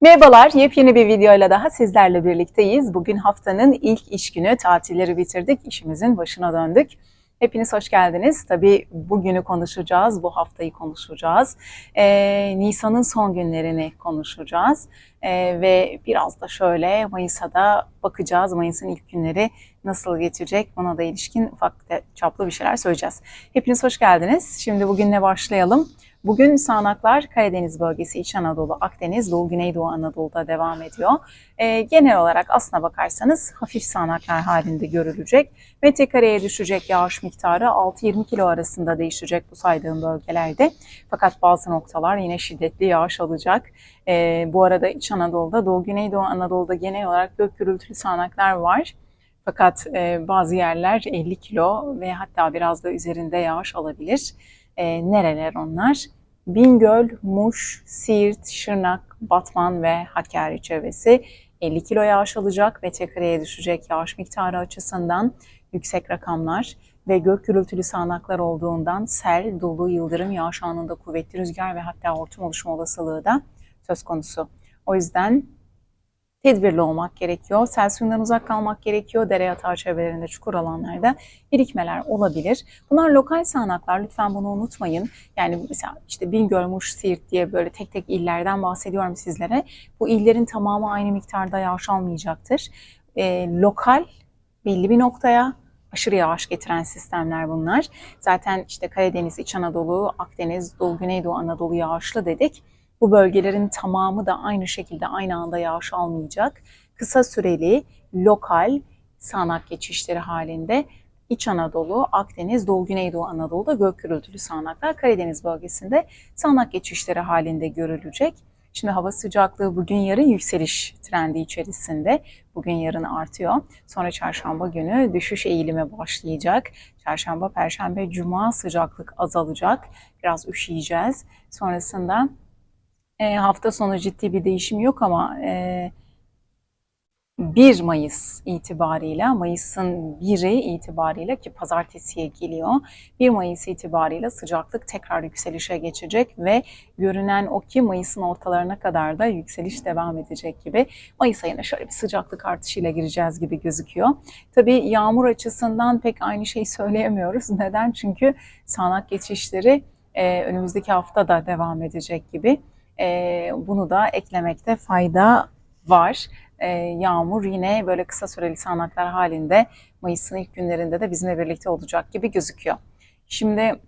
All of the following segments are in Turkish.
Merhabalar, yepyeni bir videoyla daha sizlerle birlikteyiz. Bugün haftanın ilk iş günü, tatilleri bitirdik, işimizin başına döndük. Hepiniz hoş geldiniz. Tabii bugünü konuşacağız, bu haftayı konuşacağız. Ee, Nisan'ın son günlerini konuşacağız. Ee, ve biraz da şöyle Mayıs'a da bakacağız. Mayıs'ın ilk günleri nasıl geçecek buna da ilişkin ufak çaplı bir şeyler söyleyeceğiz. Hepiniz hoş geldiniz. Şimdi bugünle başlayalım. Bugün sağanaklar Karadeniz bölgesi, İç Anadolu, Akdeniz, Doğu Güneydoğu Anadolu'da devam ediyor. Ee, genel olarak aslına bakarsanız hafif sağanaklar halinde görülecek. Metrekareye düşecek yağış miktarı 6-20 kilo arasında değişecek bu saydığım bölgelerde. Fakat bazı noktalar yine şiddetli yağış alacak. Ee, bu arada İç Anadolu'da, Doğu Güneydoğu Anadolu'da genel olarak gök gürültülü sağanaklar var. Fakat e, bazı yerler 50 kilo ve hatta biraz da üzerinde yağış alabilir. E, nereler onlar? Bingöl, Muş, Siirt, Şırnak, Batman ve Hakkari çevresi 50 kilo yağış alacak. Metrekareye düşecek yağış miktarı açısından yüksek rakamlar ve gök gürültülü sağanaklar olduğundan sel, dolu, yıldırım, yağış anında kuvvetli rüzgar ve hatta hortum oluşma olasılığı da söz konusu. O yüzden tedbirli olmak gerekiyor. Sel suyundan uzak kalmak gerekiyor. Dere yatağı çevrelerinde, çukur alanlarda birikmeler olabilir. Bunlar lokal sağanaklar. Lütfen bunu unutmayın. Yani mesela işte Bingöl, Muş, Siirt diye böyle tek tek illerden bahsediyorum sizlere. Bu illerin tamamı aynı miktarda yağış almayacaktır. Ee, lokal belli bir noktaya aşırı yağış getiren sistemler bunlar. Zaten işte Karadeniz, İç Anadolu, Akdeniz, Doğu Güneydoğu Anadolu yağışlı dedik. Bu bölgelerin tamamı da aynı şekilde aynı anda yağış almayacak. Kısa süreli, lokal sağanak geçişleri halinde İç Anadolu, Akdeniz, Doğu Güneydoğu Anadolu'da gök gürültülü sağanaklar, Karadeniz bölgesinde sağanak geçişleri halinde görülecek. Şimdi hava sıcaklığı bugün yarın yükseliş trendi içerisinde. Bugün yarın artıyor. Sonra çarşamba günü düşüş eğilimi başlayacak. Çarşamba, perşembe, cuma sıcaklık azalacak. Biraz üşüyeceğiz. Sonrasında e, hafta sonu ciddi bir değişim yok ama e, 1 Mayıs itibarıyla, Mayıs'ın 1'i itibarıyla ki pazartesiye geliyor. 1 Mayıs itibarıyla sıcaklık tekrar yükselişe geçecek ve görünen o ki Mayıs'ın ortalarına kadar da yükseliş devam edecek gibi. Mayıs ayına şöyle bir sıcaklık artışıyla gireceğiz gibi gözüküyor. Tabii yağmur açısından pek aynı şeyi söyleyemiyoruz. Neden? Çünkü sağanak geçişleri e, önümüzdeki hafta da devam edecek gibi. E, bunu da eklemekte fayda var. E, yağmur yine böyle kısa süreli sağanaklar halinde Mayıs'ın ilk günlerinde de bizimle birlikte olacak gibi gözüküyor. Şimdi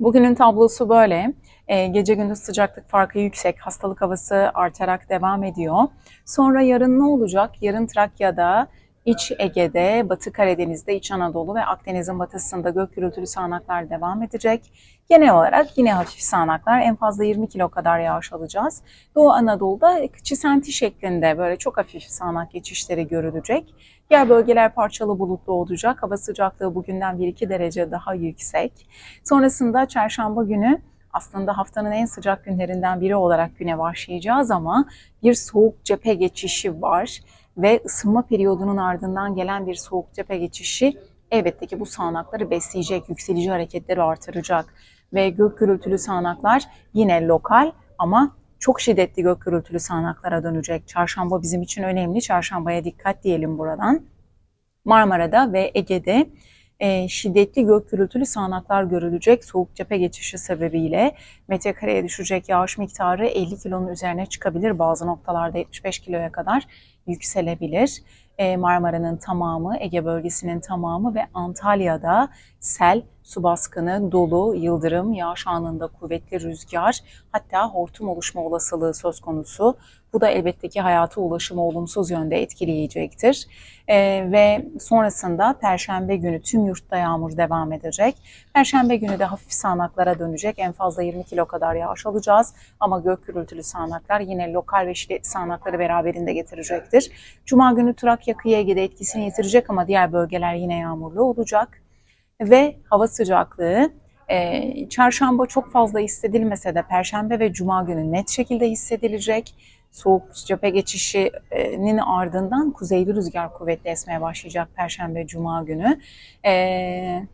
bugünün tablosu böyle. E, gece gündüz sıcaklık farkı yüksek, hastalık havası artarak devam ediyor. Sonra yarın ne olacak? Yarın Trakya'da, İç Ege'de, Batı Karadeniz'de, İç Anadolu ve Akdeniz'in batısında gök gürültülü sağanaklar devam edecek. Genel olarak yine hafif sağanaklar en fazla 20 kilo kadar yağış alacağız. Doğu Anadolu'da çisenti şeklinde böyle çok hafif sağanak geçişleri görülecek. Diğer bölgeler parçalı bulutlu olacak. Hava sıcaklığı bugünden 1-2 derece daha yüksek. Sonrasında çarşamba günü aslında haftanın en sıcak günlerinden biri olarak güne başlayacağız ama bir soğuk cephe geçişi var ve ısınma periyodunun ardından gelen bir soğuk cephe geçişi elbette ki bu sağanakları besleyecek, yükselici hareketleri artıracak ve gök gürültülü sağanaklar yine lokal ama çok şiddetli gök gürültülü sağanaklara dönecek. Çarşamba bizim için önemli. Çarşambaya dikkat diyelim buradan. Marmara'da ve Ege'de e, şiddetli gök gürültülü sağanaklar görülecek soğuk cephe geçişi sebebiyle metrekareye düşecek yağış miktarı 50 kilonun üzerine çıkabilir. Bazı noktalarda 75 kiloya kadar yükselebilir. E, Marmara'nın tamamı, Ege bölgesinin tamamı ve Antalya'da sel, su baskını, dolu, yıldırım, yağış anında kuvvetli rüzgar, hatta hortum oluşma olasılığı söz konusu. Bu da elbette ki hayata ulaşımı olumsuz yönde etkileyecektir. E, ve sonrasında Perşembe günü tüm yurtta yağmur devam edecek. Perşembe günü de hafif sağanaklara dönecek. En fazla 20 kilo kadar yağış alacağız. Ama gök gürültülü sağanaklar yine lokal ve şiddetli sağanakları beraberinde getirecektir. Cuma günü Trakya kıyı Ege'de etkisini yitirecek ama diğer bölgeler yine yağmurlu olacak. Ve hava sıcaklığı e, çarşamba çok fazla hissedilmese de perşembe ve cuma günü net şekilde hissedilecek. Soğuk cephe geçişinin ardından kuzeyli rüzgar kuvvetli esmeye başlayacak perşembe cuma günü. E,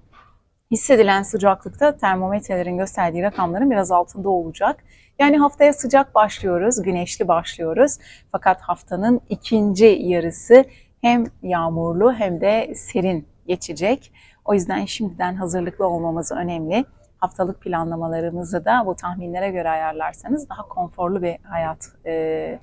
hissedilen sıcaklıkta termometrelerin gösterdiği rakamların biraz altında olacak. Yani haftaya sıcak başlıyoruz, güneşli başlıyoruz. Fakat haftanın ikinci yarısı hem yağmurlu hem de serin geçecek. O yüzden şimdiden hazırlıklı olmamız önemli. Haftalık planlamalarımızı da bu tahminlere göre ayarlarsanız daha konforlu bir hayat e,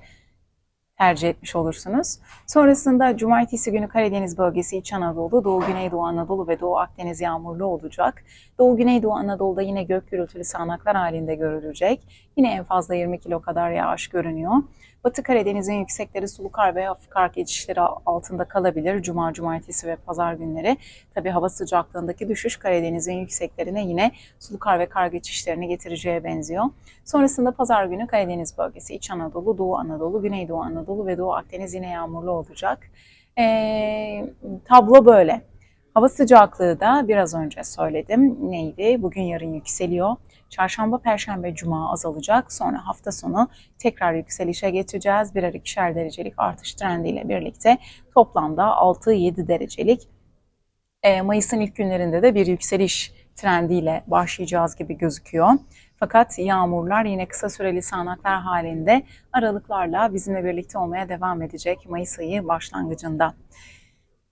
tercih etmiş olursunuz. Sonrasında cumartesi günü Karadeniz bölgesi İç Anadolu, Doğu Güneydoğu Anadolu ve Doğu Akdeniz yağmurlu olacak. Doğu Güneydoğu Anadolu'da yine gök gürültülü sağanaklar halinde görülecek. Yine en fazla 20 kilo kadar yağış görünüyor. Batı Karadeniz'in yüksekleri sulu kar ve hafif kar geçişleri altında kalabilir. Cuma, cumartesi ve pazar günleri. Tabi hava sıcaklığındaki düşüş Karadeniz'in yükseklerine yine sulu kar ve kar geçişlerini getireceğe benziyor. Sonrasında pazar günü Karadeniz bölgesi, İç Anadolu, Doğu Anadolu, Güneydoğu Anadolu ve Doğu Akdeniz yine yağmurlu olacak. Ee, tablo böyle. Hava sıcaklığı da biraz önce söyledim. Neydi? Bugün yarın yükseliyor. Çarşamba, Perşembe, Cuma azalacak. Sonra hafta sonu tekrar yükselişe geçeceğiz. Birer ikişer derecelik artış trendiyle birlikte toplamda 6-7 derecelik e, Mayıs'ın ilk günlerinde de bir yükseliş trendiyle başlayacağız gibi gözüküyor. Fakat yağmurlar yine kısa süreli sağanaklar halinde aralıklarla bizimle birlikte olmaya devam edecek Mayıs ayı başlangıcında.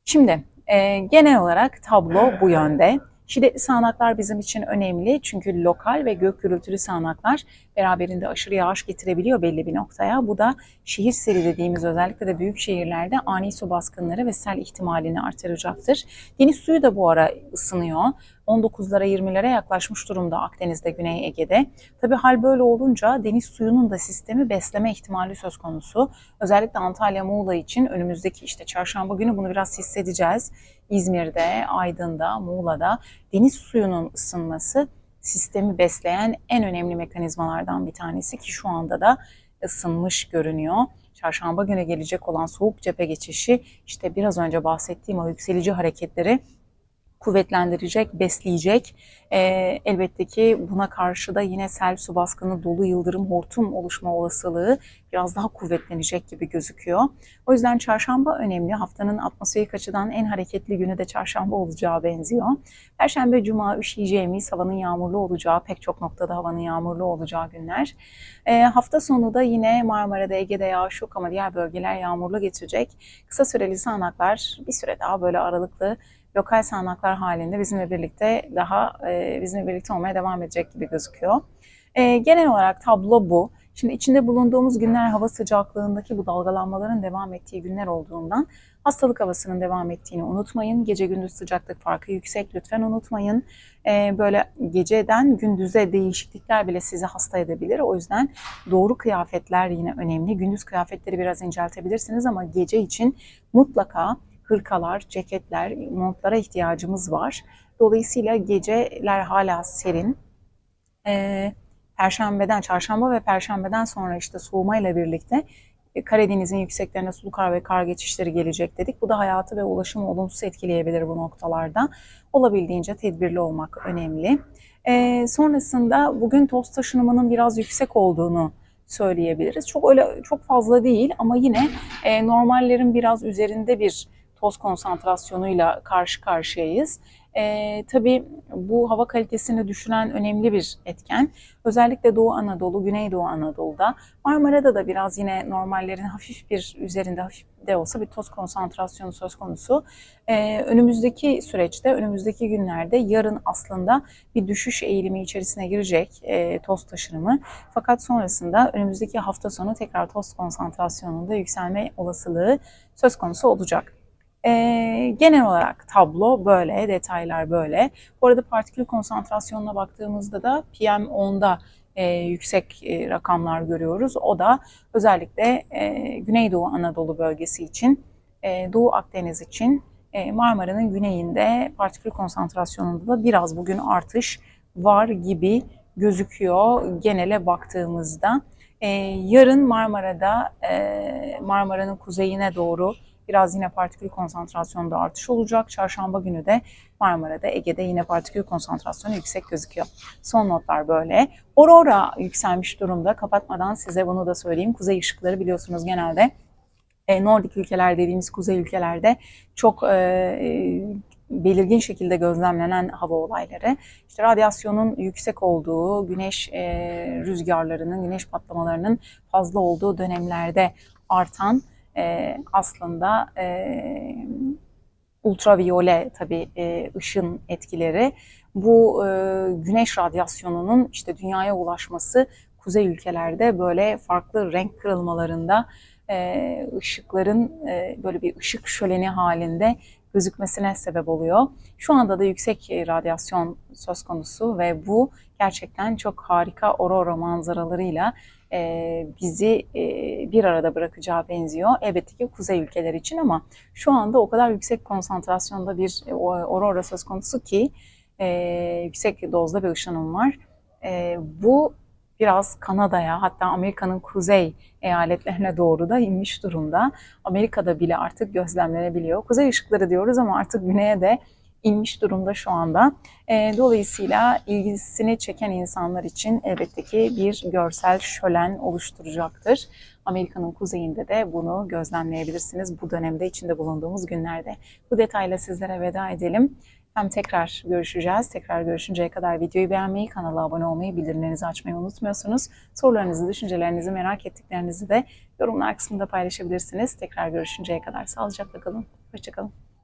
Şimdi e, genel olarak tablo bu yönde. Şiddetli sağanaklar bizim için önemli çünkü lokal ve gök gürültülü sağanaklar beraberinde aşırı yağış getirebiliyor belli bir noktaya. Bu da şehir seli dediğimiz özellikle de büyük şehirlerde ani su baskınları ve sel ihtimalini artıracaktır. Deniz suyu da bu ara ısınıyor. 19'lara 20'lere yaklaşmış durumda Akdeniz'de, Güney Ege'de. Tabii hal böyle olunca deniz suyunun da sistemi besleme ihtimali söz konusu. Özellikle Antalya, Muğla için önümüzdeki işte çarşamba günü bunu biraz hissedeceğiz. İzmir'de, Aydın'da, Muğla'da deniz suyunun ısınması sistemi besleyen en önemli mekanizmalardan bir tanesi ki şu anda da ısınmış görünüyor. Çarşamba günü gelecek olan soğuk cephe geçişi işte biraz önce bahsettiğim o yükselici hareketleri kuvvetlendirecek, besleyecek. E, elbette ki buna karşı da yine sel, su baskını, dolu, yıldırım, hortum oluşma olasılığı biraz daha kuvvetlenecek gibi gözüküyor. O yüzden çarşamba önemli. Haftanın atmosferik açıdan en hareketli günü de çarşamba olacağı benziyor. Perşembe, cuma üşüyeceğimiz, havanın yağmurlu olacağı, pek çok noktada havanın yağmurlu olacağı günler. E, hafta sonu da yine Marmara'da, Ege'de yağış yok ama diğer bölgeler yağmurlu geçecek. Kısa süreli sağanaklar bir süre daha böyle aralıklı lokal sağanaklar halinde bizimle birlikte daha e, bizimle birlikte olmaya devam edecek gibi gözüküyor. E, genel olarak tablo bu. Şimdi içinde bulunduğumuz günler hava sıcaklığındaki bu dalgalanmaların devam ettiği günler olduğundan hastalık havasının devam ettiğini unutmayın. Gece gündüz sıcaklık farkı yüksek lütfen unutmayın. Ee, böyle geceden gündüze değişiklikler bile sizi hasta edebilir. O yüzden doğru kıyafetler yine önemli. Gündüz kıyafetleri biraz inceltebilirsiniz ama gece için mutlaka hırkalar, ceketler, montlara ihtiyacımız var. Dolayısıyla geceler hala serin. Ee, Perşembeden, çarşamba ve perşembeden sonra işte soğumayla birlikte e, Karadeniz'in yükseklerine sulu kar ve kar geçişleri gelecek dedik. Bu da hayatı ve ulaşımı olumsuz etkileyebilir bu noktalarda. Olabildiğince tedbirli olmak önemli. Ee, sonrasında bugün toz taşınımının biraz yüksek olduğunu söyleyebiliriz. Çok öyle çok fazla değil ama yine e, normallerin biraz üzerinde bir toz konsantrasyonuyla karşı karşıyayız. E, tabii bu hava kalitesini düşüren önemli bir etken. Özellikle Doğu Anadolu, Güneydoğu Anadolu'da. Marmara'da da biraz yine normallerin hafif bir üzerinde hafif de olsa bir toz konsantrasyonu söz konusu. Ee, önümüzdeki süreçte, önümüzdeki günlerde yarın aslında bir düşüş eğilimi içerisine girecek e, toz taşınımı. Fakat sonrasında önümüzdeki hafta sonu tekrar toz konsantrasyonunda yükselme olasılığı söz konusu olacak. E, genel olarak tablo böyle, detaylar böyle. Bu arada partikül konsantrasyonuna baktığımızda da PM10'da e, yüksek e, rakamlar görüyoruz. O da özellikle e, Güneydoğu Anadolu bölgesi için, e, Doğu Akdeniz için e, Marmara'nın güneyinde partikül konsantrasyonunda da biraz bugün artış var gibi gözüküyor genele baktığımızda. E, yarın Marmara'da, e, Marmara'nın kuzeyine doğru Biraz yine partikül konsantrasyonunda artış olacak. Çarşamba günü de Marmara'da, Ege'de yine partikül konsantrasyonu yüksek gözüküyor. Son notlar böyle. Aurora yükselmiş durumda. Kapatmadan size bunu da söyleyeyim. Kuzey ışıkları biliyorsunuz genelde e, Nordik ülkeler dediğimiz kuzey ülkelerde çok e, e, belirgin şekilde gözlemlenen hava olayları. İşte radyasyonun yüksek olduğu, güneş rüzgarlarının, güneş patlamalarının fazla olduğu dönemlerde artan e, aslında e, ultraviyole tabii e, ışın etkileri. Bu e, güneş radyasyonunun işte dünyaya ulaşması kuzey ülkelerde böyle farklı renk kırılmalarında e, ışıkların e, böyle bir ışık şöleni halinde gözükmesine sebep oluyor. Şu anda da yüksek radyasyon söz konusu ve bu gerçekten çok harika aurora manzaralarıyla e, bizi e, bir arada bırakacağı benziyor. Elbette ki kuzey ülkeler için ama şu anda o kadar yüksek konsantrasyonda bir aurora söz konusu ki e, yüksek dozda bir ışınım var. Bu biraz Kanada'ya hatta Amerika'nın kuzey eyaletlerine doğru da inmiş durumda. Amerika'da bile artık gözlemlenebiliyor. Kuzey ışıkları diyoruz ama artık güneye de inmiş durumda şu anda. E, dolayısıyla ilgisini çeken insanlar için elbette ki bir görsel şölen oluşturacaktır. Amerika'nın kuzeyinde de bunu gözlemleyebilirsiniz bu dönemde içinde bulunduğumuz günlerde. Bu detayla sizlere veda edelim. Hem tekrar görüşeceğiz. Tekrar görüşünceye kadar videoyu beğenmeyi, kanala abone olmayı, bildirimlerinizi açmayı unutmuyorsunuz. Sorularınızı, düşüncelerinizi, merak ettiklerinizi de yorumlar kısmında paylaşabilirsiniz. Tekrar görüşünceye kadar sağlıcakla kalın. Hoşçakalın.